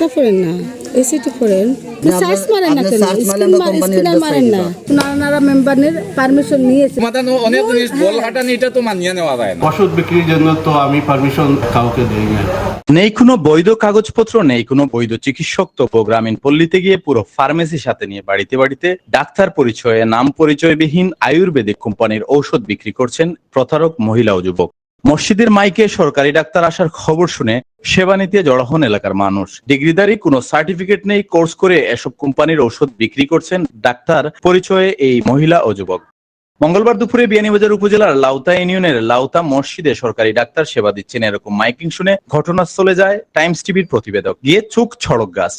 তা পড়েন না এসিটি পড়েন। সার্চ মারেন না কেন? search মারলে স্ক্রিন আমরা company স্ক্রিনার address মারেন না। নানারা মেম্বারের পারমিশন নিয়েছে। সমাধান অনেক জিনিস বল হাঁটানি এটা তো মানিয়ে নেওয়া যায় না। ওষুধ বিক্রির জন্য তো আমি পারমিশন কাউকে দিই না। নেই কোনো বৈধ কাগজপত্র নেই কোনো বৈধ চিকিৎসক তো গ্রামীণ পল্লীতে গিয়ে পুরো ফার্মেসি সাথে নিয়ে বাড়িতে বাড়িতে ডাক্তার পরিচয়ে নাম পরিচয়বিহীন আয়ুর্বেদিক কোম্পানির ঔষধ বিক্রি করছেন প্রতারক মহিলা ও যুবক। মসজিদের মাইকে সরকারি ডাক্তার আসার খবর শুনে সেবা নিতে জড়ো হন এলাকার মানুষ। ডিগ্রিধারী কোনো সার্টিফিকেট নেই, কোর্স করে এসব কোম্পানির ঔষধ বিক্রি করছেন ডাক্তার পরিচয়ে এই মহিলা ও যুবক। মঙ্গলবার দুপুরে বিয়ানীবাজার উপজেলার লাউতা ইউনিয়নের লাউতা মসজিদে সরকারি ডাক্তার সেবা দিচ্ছেন এরকম মাইকিং শুনে ঘটনাস্থলে যায় টাইমস টিভির প্রতিবেদক। গিয়ে চোখ ছড়ক গাছ।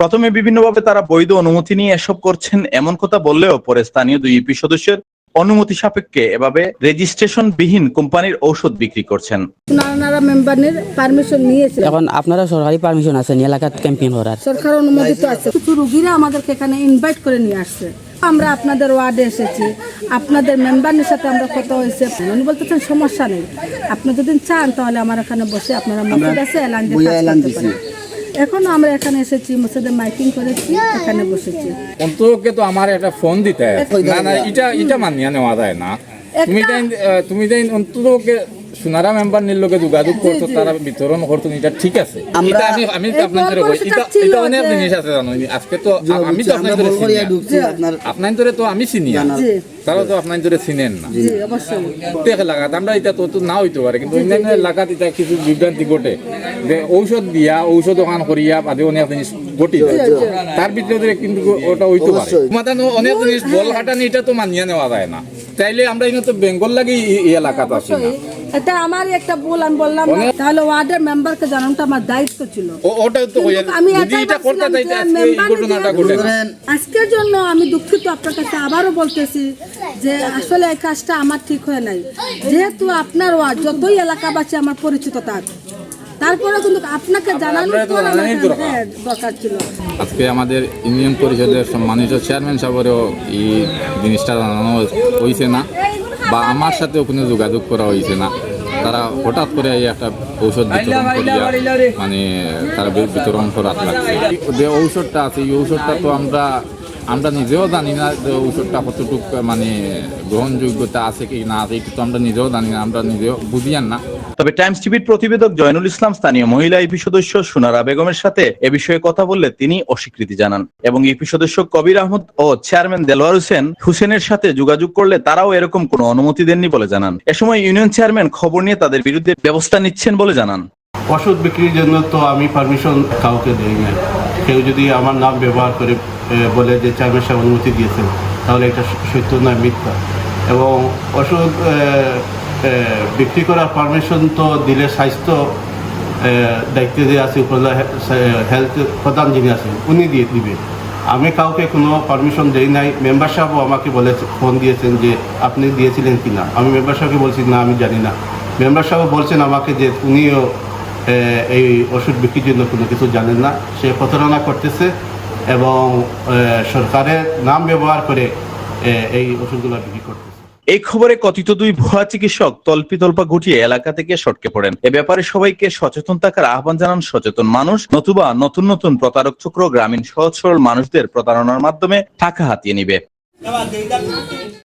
প্রথমে বিভিন্নভাবে তারা বৈধ অনুমতি নিয়ে এসব করছেন, এমন কথা বললেও পরে স্থানীয় দুই ইপি সদস্যের অনুমতি সাপেক্ষে এভাবে রেজিস্ট্রেশন বিহীন কোম্পানির ঔষধ বিক্রি করছেন। নানারা মেম্বারের পারমিশন নিয়েছে এখন আপনারা সরকারি পারমিশন আছে এলাকাত ক্যাম্পেইন করার। সরকার অনুমোদিত আছে। কিছু রুগীরা আমাদেরকে এখানে ইনভাইট করে নিয়ে আসছে। আমরা আপনাদের ওয়ার্ডে এসেছি। আপনাদের মেম্বারের সাথে আমরা কথা হয়েছে। উনি বলতেছেন সমস্যা নেই। আপনি যদি চান তাহলে আমার এখানে বসে আপনারা মসজিদ আছে এলান দিয়ে এখনও আমরা এখানে এসেছি মসজিদে মাইকিং করেছি এখানে বসেছি অন্তকে তো আমার একটা ফোন দিতে। না না এটা এটা মানিয়া নেওয়া যায় না তুমি তুমি যাই অন্তকে সোনারা মেম্বার নির লোকে যোগাযোগ করছ তারা বিতরণ করতো এটা ঠিক আছে। এটা আমি আমি আপনাদের কই, এটা এটা অনেক জিনিস আছে জানো আজকে তো আমি তো আপনাদের চিনি আপনার ধরে তো আমি চিনি তারা তো আপনার ধরে চিনেন না। আমরা এটা তো না হইতে পারে কিন্তু অন্যান্য এলাকাত এটা কিছু বিভ্রান্তি ঘটে। যে ঔষধ দিয়া ঔষধ দোকান করিয়া বাদে অনেক জিনিস ঘটি যায়। তার ভিতরে কিন্তু ওটা হইতে পারে। সমাধান অনেক জিনিস বল হাঁটানি এটা তো মানিয়ে নেওয়া যায় না। চাইলে আমরা এখানে তো বেঙ্গল লাগে এই- এলাকাত আছি না। এটা আমার একটা ভুল আমি বললাম না। তাহলে ওয়ার্ডের মেম্বারকে জানানোটা আমার দায়িত্ব ছিল। ও- তো আমি এটা করতে চাইতে আজকের জন্য আমি দুঃখিত আপনার কাছে আবারও বলতেছি যে আসলে এই কাজটা আমার ঠিক হয় নাই। যেহেতু আপনার ওয়ার্ড যতই এলাকাবাসী আমার পরিচিত তার। তারপরে কিন্তু আপনাকে জানানোর। হ্যাঁ, দরকার ছিল। আজকে আমাদের ইউনিয়ন পরিষদের সম্মানিত চেয়ারম্যান সাহেবেরও এই জিনিসটা জানানো হয়েছে না। বা আমার সাথেও কোনো যোগাযোগ করা হয়েছে না। তারা হঠাৎ করে এই একটা ঔষধ বিতরণ করিয়া মানে তারা বিতরণ করার লাগছে। যে ঔষধটা আছে এই ঔষধটা তো আমরা আমরা নিজেও জানি না যে ঔষধটা কতটুকু মানে গ্রহণযোগ্যতা আছে কি না আছে এটা তো আমরা নিজেও জানি না আমরা নিজেও বুঝিয়ান না। তবে টাইমস টিভির প্রতিবেদক জয়নুল ইসলাম স্থানীয় মহিলা ইপি সদস্য সোনারা বেগমের সাথে এ বিষয়ে কথা বললে তিনি অস্বীকৃতি জানান। এবং ইপি সদস্য কবির আহমদ ও চেয়ারম্যান দেলোয়ার হোসেন হুসেনের সাথে যোগাযোগ করলে তারাও এরকম কোনো অনুমতি দেননি বলে জানান। এ সময় ইউনিয়ন চেয়ারম্যান খবর নিয়ে তাদের বিরুদ্ধে ব্যবস্থা নিচ্ছেন বলে জানান। ওষুধ বিক্রির জন্য তো আমি পারমিশন কাউকে দিই না কেউ যদি আমার নাম ব্যবহার করে বলে যে চেয়ারম্যান সাহেব অনুমতি দিয়েছেন, তাহলে এটা সত্য নয় মিথ্যা। এবং ওষুধ বিক্রি করার পারমিশন তো দিলে স্বাস্থ্য দায়িত্বে যে আছে, উপজেলা হেলথ প্রধান যিনি আছেন, উনি দিয়ে দিবে। আমি কাউকে কোনো পারমিশন দেই নাই। মেম্বার সাহেবও আমাকে বলেছে ফোন দিয়েছেন যে আপনি দিয়েছিলেন কি না আমি মেম্বার সাহেবকে বলছি, না, আমি জানি না। মেম্বার সাহেব বলছেন আমাকে যে উনিও এই ওষুধ বিক্রির জন্য কোনো কিছু জানেন না। সে প্রতারণা করতেছে এবং সরকারের নাম ব্যবহার করে এই ওষুধগুলো বিক্রি করতেছে। এই খবরে কথিত দুই ভুয়া চিকিৎসক তল্পিতল্পা ঘটিয়ে এলাকা থেকে সটকে পড়েন। এ ব্যাপারে সবাইকে সচেতন থাকার আহ্বান জানান সচেতন মানুষ। নতুবা নতুন নতুন প্রতারক চক্র গ্রামীণ সহজ সরল মানুষদের প্রতারণার মাধ্যমে টাকা হাতিয়ে নিবে।